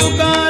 tocar.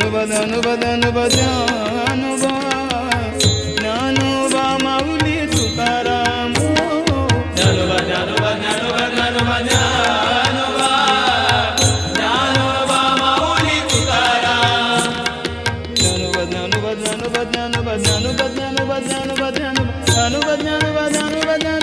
नुबदनु बदनु बजानु बा ज्ञानु बा मौली तुकाराम ज्ञानु बा ज्ञानु बा ज्ञानु बा ज्ञानु बा ज्ञानु बा ज्ञानु बा मौली तुकाराम ज्ञानु बा ज्ञानु बा ज्ञानु बा ज्ञानु बा ज्ञानु बा ज्ञानु बा ज्ञानु बा ज्ञानु बा ज्ञानु बा ज्ञानु बा ज्ञानु